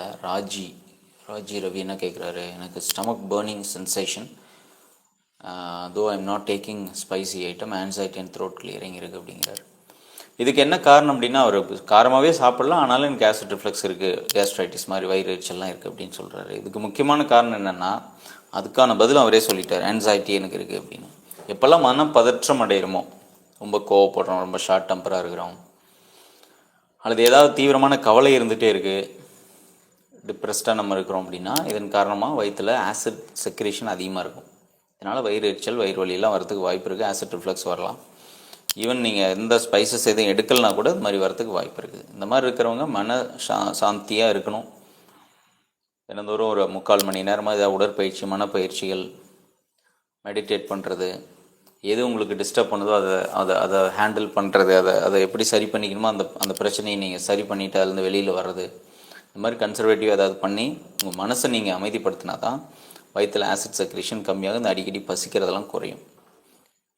ராஜி ராஜி ரவி என்ன கேட்குறாரு எனக்கு stomach burning sensation though I'm not taking spicy item anxiety and throat clearing இருக்குது அப்படிங்கிறார். இதுக்கு என்ன காரணம் அப்படின்னா அவர் காரமாகவே சாப்பிடலாம் ஆனாலும் எனக்கு ஆசிட் ரிஃப்ளெக்ஸ் இருக்குது கேஸ்ட்ரைட்டிஸ் மாதிரி வயிறு எரிச்சல்லாம் இருக்குது அப்படின்னு சொல்கிறாரு இதுக்கு முக்கியமான காரணம் என்னென்னா அதுக்கான பதில் அவரே சொல்லிட்டார். ஆன்சைட்டி எனக்கு இருக்குது அப்படின்னு. எப்போல்லாம் மன பதற்றம் அடைகிறோமோ ரொம்ப கோவப்படுறோம் ரொம்ப ஷார்ட் டெம்பராக இருக்கிறோம் அல்லது ஏதாவது தீவிரமான கவலை இருந்துகிட்டே இருக்குது டிப்ரெஸ்டாக நம்ம இருக்கிறோம் அப்படின்னா இதன் காரணமாக வயிற்றில் ஆசிட் செக்ரேஷன் அதிகமாக இருக்கும். இதனால் வயிறு எரிச்சல் வயிறு வலியெல்லாம் வரதுக்கு வாய்ப்பு இருக்குது ஆசிட் ரிஃப்ளக்ஸ் வரலாம். ஈவன் நீங்கள் எந்த ஸ்பைசஸ் எதுவும் எடுக்கலனா கூட இது மாதிரி வரதுக்கு வாய்ப்பு இருக்குது. இந்த மாதிரி இருக்கிறவங்க மன சா சாந்தியாக இருக்கணும். தினந்தோறும் ஒரு முக்கால் மணி நேரமாக ஏதாவது உடற்பயிற்சி மனப்பயிற்சிகள் மெடிடேட் பண்ணுறது எது உங்களுக்கு டிஸ்டர்ப் பண்ணுதோ அதை அதை அதை ஹேண்டில் பண்ணுறது அதை அதை எப்படி சரி பண்ணிக்கணுமோ அந்த அந்த பிரச்சனையை நீங்கள் சரி பண்ணிவிட்டு அதுலேருந்து வெளியில் வர்றது இந்த மாதிரி கன்சர்வேட்டிவ் ஏதாவது பண்ணி உங்கள் மனசை நீங்கள் அமைதிப்படுத்தினா தான் வயிற்றில் ஆசிட் செக்ரேஷன் கம்மியாக இந்த அடிக்கடி பசிக்கிறதெல்லாம் குறையும்.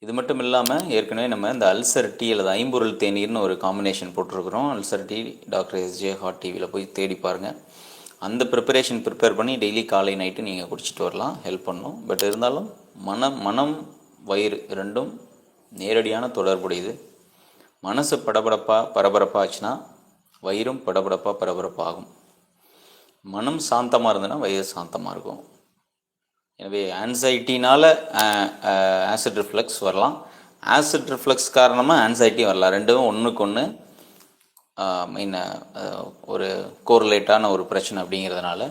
இது மட்டும் இல்லாமல் ஏற்கனவே நம்ம இந்த அல்சர் டீ அல்லது ஐம்பொருள் தேநீர்னு ஒரு காம்பினேஷன் போட்டிருக்கிறோம். Ulcer tea doctor SJ hot டிவியில் போய் தேடி பாருங்கள் அந்த ப்ரிப்பரேஷன் ப்ரிப்பேர் பண்ணி டெய்லி காலை நைட்டு நீங்கள் குடிச்சிட்டு வரலாம் ஹெல்ப் பண்ணும். பட் இருந்தாலும் மனம் மனம் வயிறு ரெண்டும் நேரடியான தொடர்புடையது. மனசு படபடப்பாக பரபரப்பாக ஆச்சுன்னா வயிறும் படபடப்பாக பரபரப்பாகும். மனம் சாந்தமாக இருந்ததுன்னா வயிறு சாந்தமாக இருக்கும். எனவே ஆன்சைட்டினால் ஆசிட் ரிஃப்ளெக்ஸ் வரலாம். ஆசிட் ரிஃப்ளெக்ஸ் காரணமாக ஆன்சைட்டி வரலாம். ரெண்டும் ஒன்றுக்கு ஒன்று மெயின் ஒரு கோரிலேட்டான ஒரு பிரச்சனை அப்படிங்கிறதுனால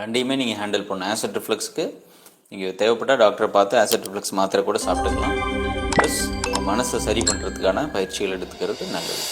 ரெண்டையுமே நீங்கள் ஹேண்டில் பண்ணணும். ஆசிட் ரிஃப்ளெக்ஸ்க்கு நீங்கள் தேவைப்பட்டால் டாக்டரை பார்த்து ஆசிட் ரிஃப்ளெக்ஸ் மாத்திரை கூட சாப்பிட்டுக்கலாம். ப்ளஸ் மனசை சரி பண்ணுறதுக்கான பயிற்சிகள் எடுத்துக்கிறது நல்லது.